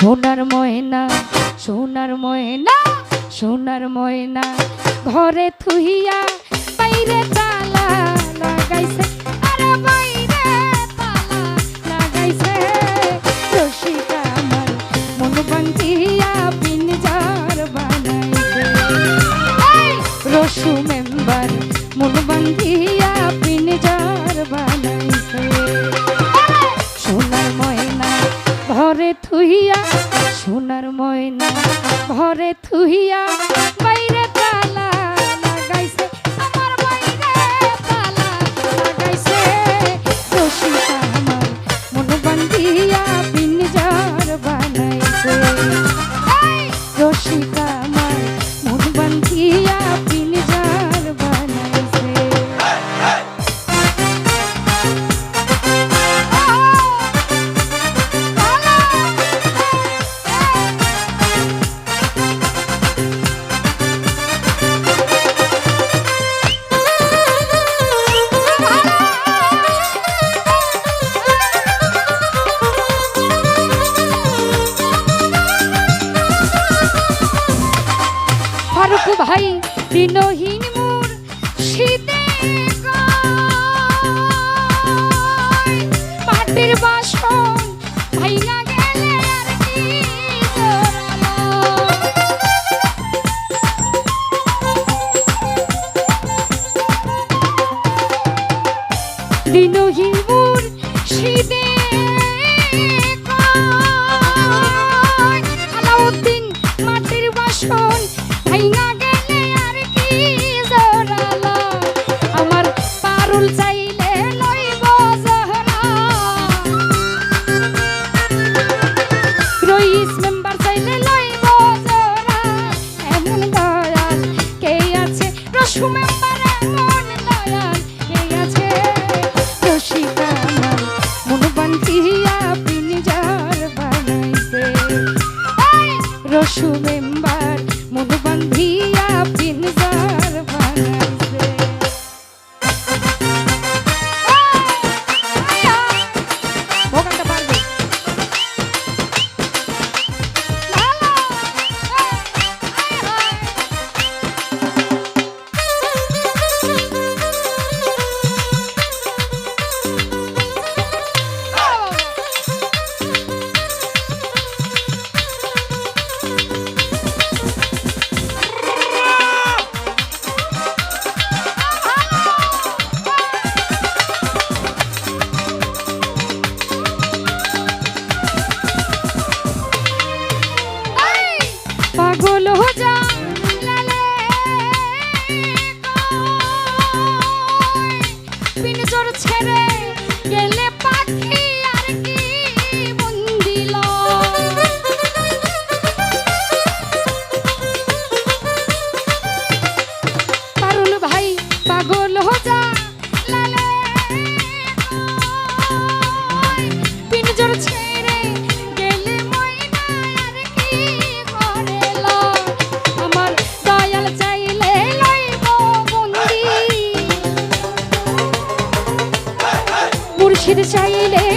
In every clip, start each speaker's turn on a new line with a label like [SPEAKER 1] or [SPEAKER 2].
[SPEAKER 1] সোনার ময়না সোনার ময়না সোনার ময়না ঘরে থুইয়া বাইরে তালা লাগাইছে। লাগাইছে। রসু মেম্বার ঘরে থুইয়া বাইরে তালা লাগাইছে। আমার বাইরে তালা লাগাইছে। রসিকা আমার মন বান্ধিয়া দিনহীন মোর রসু পাগল হো যা। মুর্শিদ চাইলে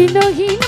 [SPEAKER 1] dilohi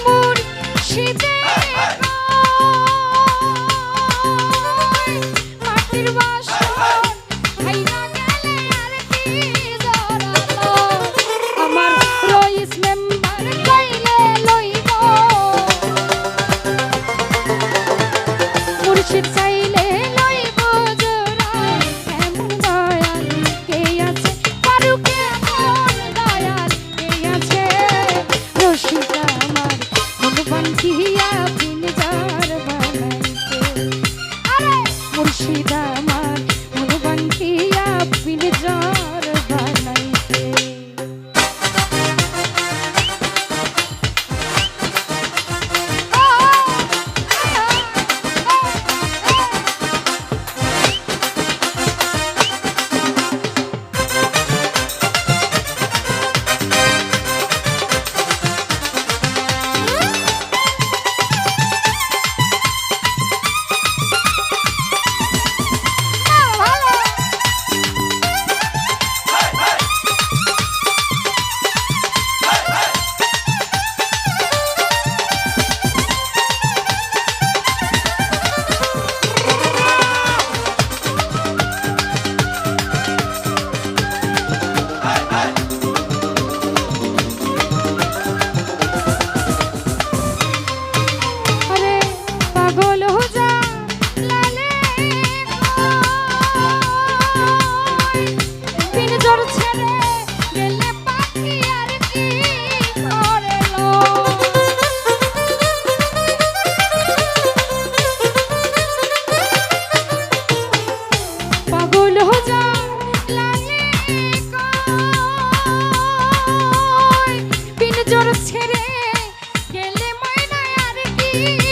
[SPEAKER 1] You.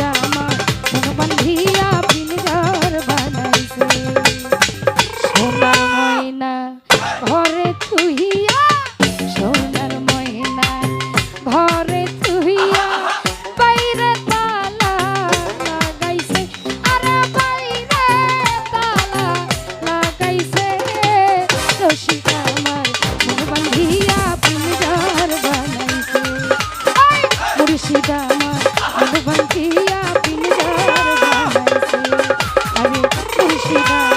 [SPEAKER 1] শিবা